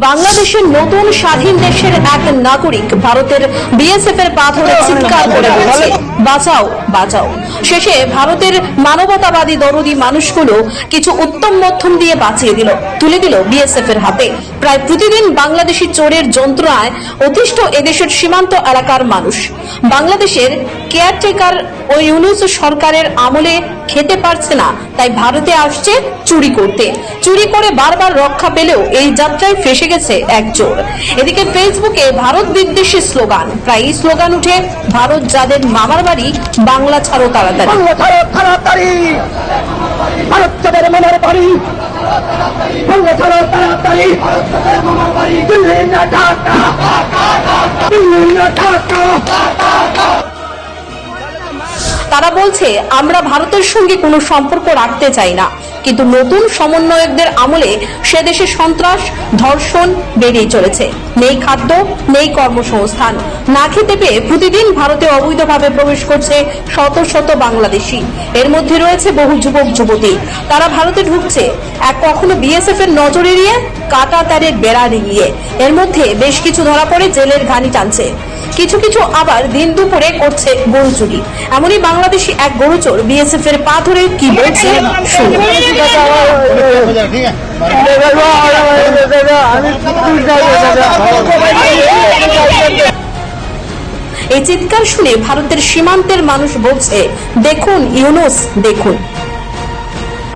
বাংলাদেশের নতুন স্বাধীন দেশের এক নাগরিক ভারতের বিএসএফ এর পাথরে চিৎকার করে বলছে বাঁচাও বাঁচাও। শেষে ভারতের মানবতাবাদী দরদি মানুষগুলো কিছু উত্তম মধ্যম দিয়ে বাঁচিয়ে দিল, তুলে দিল বিএসএফ এর হাতে। প্রায় প্রতিদিন বাংলাদেশি চোরের যন্ত্রণায় অতিষ্ঠ এদেশের সীমান্ত এলাকার মানুষ। বাংলাদেশের কেয়ারটেকার ও ইউনুস সরকারের আমলে খেতে পারছে না, তাই ভারতে আসছে চুরি করতে। চুরি করে বারবার রক্ষা পেলেও এই যাত্রায় ফেসে গেছে এক চোর। এদিকে ফেসবুকে ভারত বিদ্বেষী স্লোগান। প্রায় স্লোগান উঠে, ভারত যাদের মামার বাড়ি, বাংলা ছাড়ো তাড়াতাড়ি। বাংলা ছাড়ো তাড়াতাড়ি। ভারত যাদের মনের বাড়ি, বাংলা ছাড়ো তাড়াতাড়ি। দিল্লি না ঢাকা দিল্লি না ঢাকা। তারা বলছে, আমরা ভারতের সঙ্গে কোনো সম্পর্ক রাখতে চাই না। কিন্তু নতুন সমন্বয়কদের আমলে সে দেশে সন্ত্রাস, ধর্ষণ বেড়েই চলেছে। নেই খাদ্য, নেই কর্মসংস্থান। না খেতে পেয়ে প্রতিদিন ভারতে অবৈধভাবে প্রবেশ করছে শত শত বাংলাদেশি। এর মধ্যে রয়েছে বহু যুবক, যুবতী। তারা ভারতে ঢুকছে। এক কখনো বিএসএফ এর নজর এড়িয়ে কাটা তারের বেড়া ডিঙিয়ে এর মধ্যে বেশ কিছু ধরা পড়ে জেলের ঘানি টানছে। কিছু কিছু আবার দিন দুপুরে করছে গরু চুরি এমনই বাংলাদেশি এক গরু চোর বিএসএফ এর পা ধরে কি বলছে? এই চিৎকার শুনে ভারতের সীমান্তের মানুষ বলছে, দেখুন, ইউনুস, দেখুন।